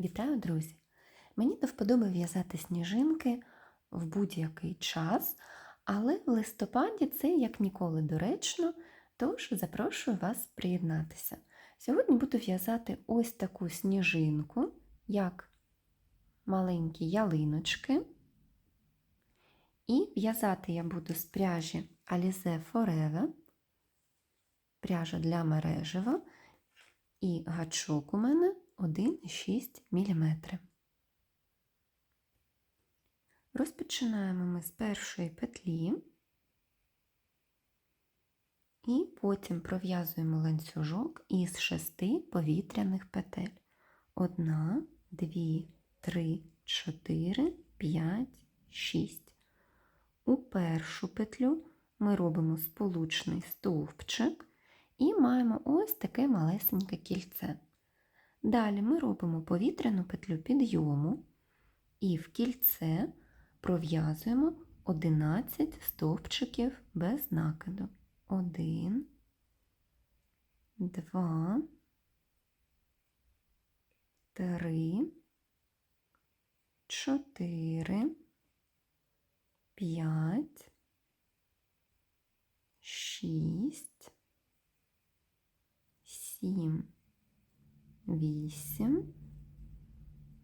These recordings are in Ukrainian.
Вітаю, друзі! Мені до вподоби в'язати сніжинки в будь-який час, але в листопаді це як ніколи доречно, тож запрошую вас приєднатися. Сьогодні буду в'язати ось таку сніжинку, як маленькі ялиночки. І в'язати я буду з пряжі Alize Forever, пряжа для мережева, і гачок у мене 1,6 мм. Розпочинаємо ми з першої петлі і потім пров'язуємо ланцюжок із шести повітряних петель. Одна, дві, три, чотири, п'ять, шість. У першу петлю ми робимо сполучний стовпчик і маємо ось таке малесеньке кільце. Далі ми робимо повітряну петлю підйому і в кільце пров'язуємо 11 стовпчиків без накиду. 1, 2, 3, 4, 5, 6, 7, вісім,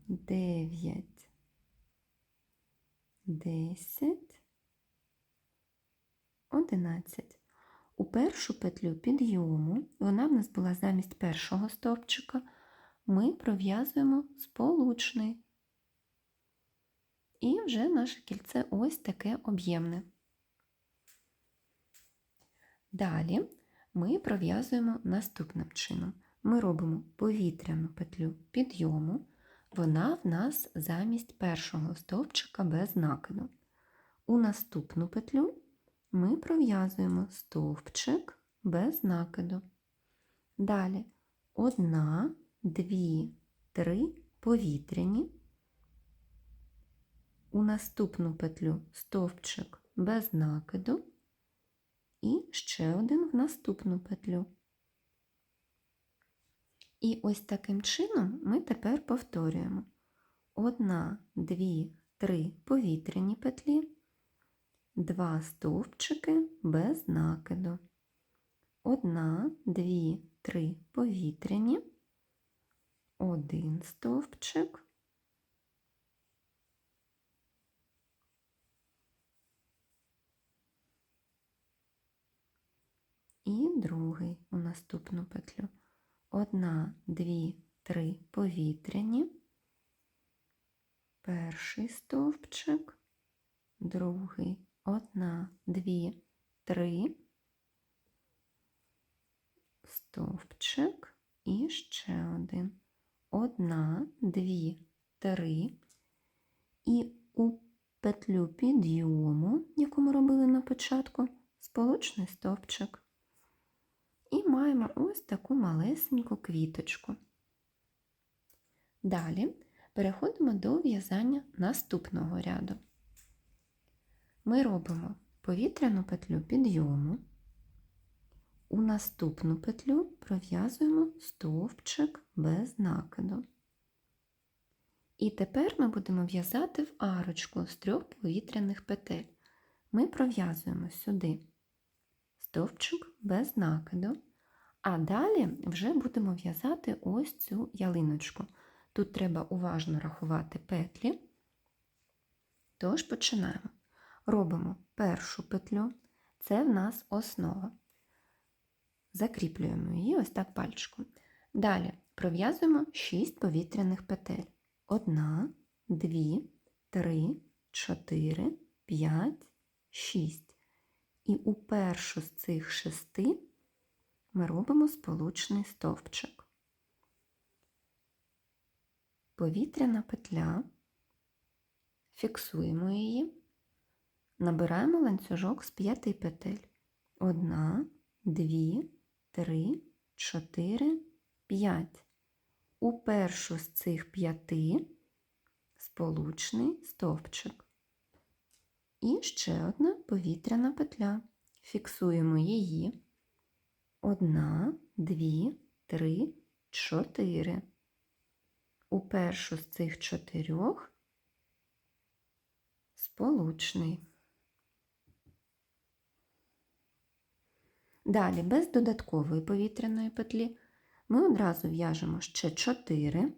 дев'ять, десять, одинадцять. У першу петлю підйому, вона в нас була замість першого стовпчика, ми пров'язуємо сполучний. І вже наше кільце ось таке об'ємне. Далі ми пров'язуємо наступним чином ми робимо повітряну петлю підйому, вона в нас замість першого стовпчика без накиду. У наступну петлю ми пров'язуємо стовпчик без накиду. Далі одна, дві, три повітряні. У наступну петлю стовпчик без накиду і ще один в наступну петлю. І ось таким чином ми тепер повторюємо одна, дві, три повітряні петлі, два стовпчики без накиду. Одна, дві, три повітряні, один стовпчик. І другий у наступну петлю одна, дві, три повітряні, перший стовпчик, другий, одна, дві, три, стовпчик і ще один. Одна, дві, три. І у петлю підйому, яку ми робили на початку, сполучний стовпчик. І маємо ось таку малесеньку квіточку. Далі переходимо до в'язання наступного ряду. Ми робимо повітряну петлю підйому, у наступну петлю пров'язуємо стовпчик без накиду. І тепер ми будемо в'язати в арочку з трьох повітряних петель. Ми пров'язуємо сюди стовпчик без накиду. А далі вже будемо в'язати ось цю ялиночку. Тут треба уважно рахувати петлі. Тож починаємо. Робимо першу петлю, це в нас основа. Закріплюємо її ось так пальчиком. Далі пров'язуємо 6 повітряних петель. Одна, дві, три, чотири, п'ять, шість. І у першу з цих шести ми робимо сполучний стовпчик. Повітряна петля, фіксуємо її, набираємо ланцюжок з п'яти петель. Одна, дві, три, чотири, п'ять. У першу з цих п'яти сполучний стовпчик. І ще одна повітряна петля. Фіксуємо її. Одна, дві, три, чотири. у першу з цих чотирьох сполучний. Далі, без додаткової повітряної петлі, ми одразу в'яжемо ще 4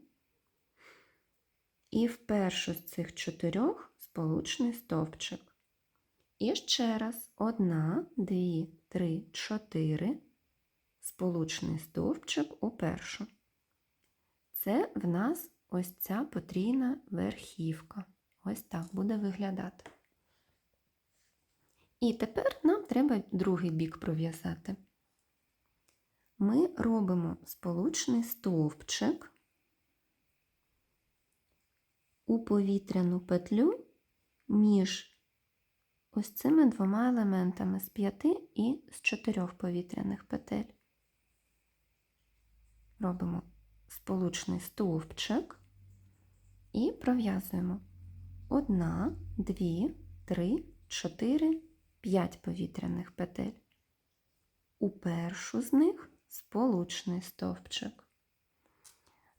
і в першу з цих чотирьох сполучний стовпчик. І ще раз 1, 2, 3, 4 сполучний стовпчик у першу. Це в нас ось ця потрійна верхівка. Ось так буде виглядати. І тепер нам треба другий бік пров'язати. Ми робимо сполучний стовпчик у повітряну петлю між ось цими двома елементами з п'яти і з чотирьох повітряних петель. Робимо сполучний стовпчик і пров'язуємо одна, дві, три, чотири, п'ять повітряних петель. У першу з них сполучний стовпчик.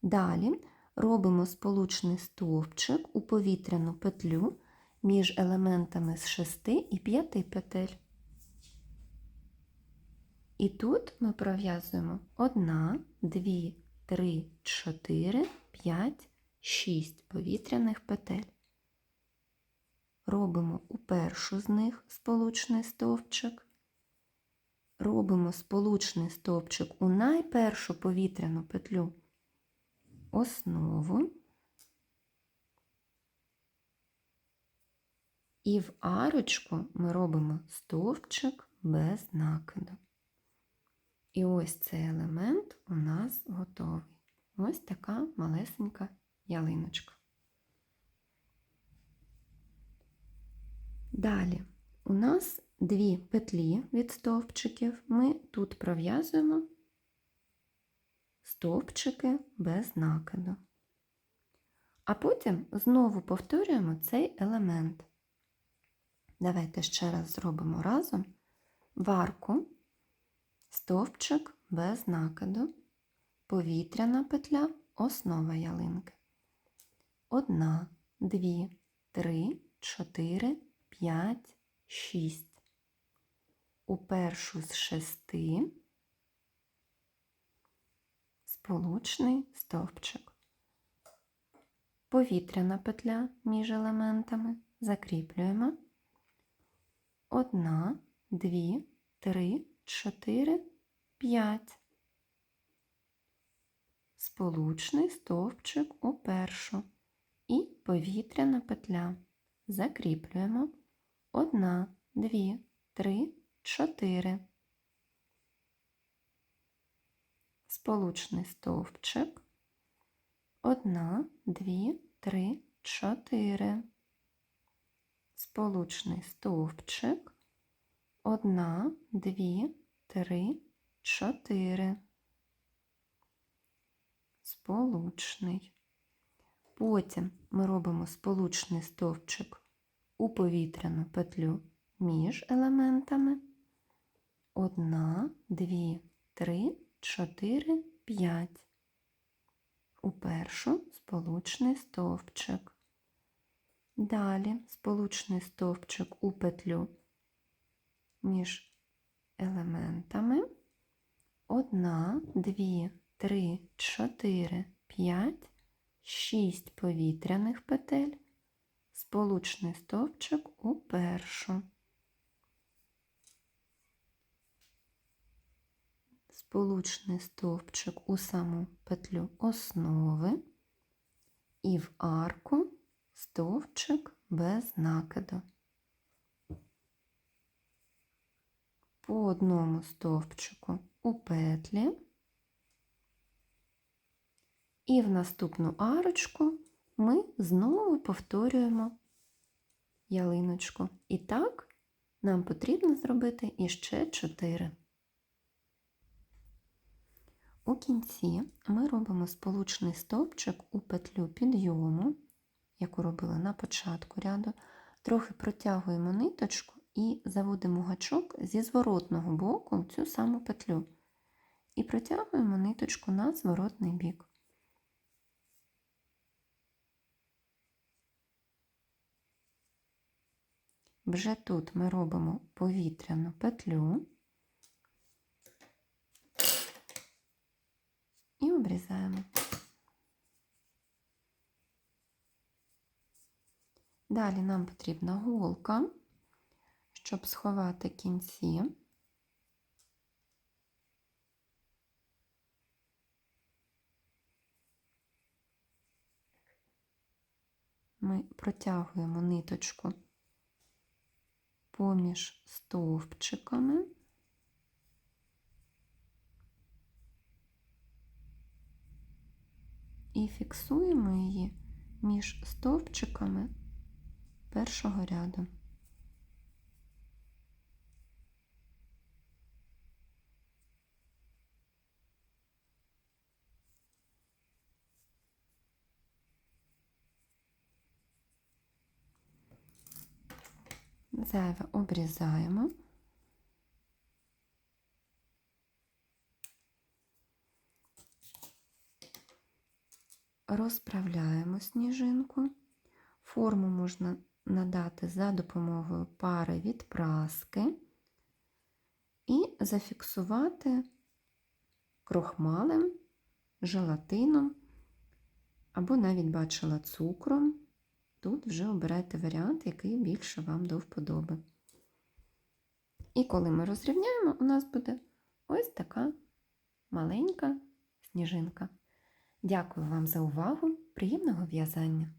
Далі робимо сполучний стовпчик у повітряну петлю між елементами з 6 і 5 петель. І тут ми пров'язуємо 1, 2, 3, 4, 5, 6 повітряних петель. Робимо у першу з них сполучний стовпчик. Робимо сполучний стовпчик у найпершу повітряну петлю основу. І в арочку ми робимо стовпчик без накиду. І ось цей елемент у нас готовий. Ось така малесенька ялиночка. Далі у нас дві петлі від стовпчиків. Ми тут пров'язуємо стовпчики без накиду. А потім знову повторюємо цей елемент. Давайте ще раз зробимо разом варку, стовпчик без накиду, повітряна петля, основа ялинки. Одна, дві, три, чотири, п'ять, шість. У першу з шести сполучний стовпчик. Повітряна петля між елементами закріплюємо. Одна, дві, три, чотири, п'ять. Сполучний стовпчик у першу і повітряна петля. Закріплюємо. Одна, дві, три, чотири. Сполучний стовпчик. Одна, дві, три, чотири сполучний стовпчик, одна, дві, три, чотири. Сполучний. Потім ми робимо сполучний стовпчик у повітряну петлю між елементами. Одна, дві, три, чотири, п'ять. У першу сполучний стовпчик. Далі сполучний стовпчик у петлю між елементами. Одна, дві, три, чотири, п'ять, шість повітряних петель, сполучний стовпчик у першу. Сполучний стовпчик у саму петлю основи і в арку стовпчик без накиду. По одному стовпчику у петлі і в наступну арочку ми знову повторюємо ялиночку. І так нам потрібно зробити іще 4. У кінці ми робимо сполучний стовпчик у петлю підйому яку робили на початку ряду, трохи протягуємо ниточку і заводимо гачок зі зворотного боку в цю саму петлю. І протягуємо ниточку на зворотний бік. Вже тут ми робимо повітряну петлю і обрізаємо. Далі нам потрібна голка, щоб сховати кінці. Ми протягуємо ниточку поміж стовпчиками. І фіксуємо її між стовпчиками першого ряду. Зайве обрізаємо. Розправляємо сніжинку. Форму можна надати за допомогою пари від праски і зафіксувати крохмалем, желатином або навіть бачила цукром. Тут вже обирайте варіант, який більше вам до вподоби. І коли ми розрівняємо, у нас буде ось така маленька сніжинка. Дякую вам за увагу! Приємного в'язання!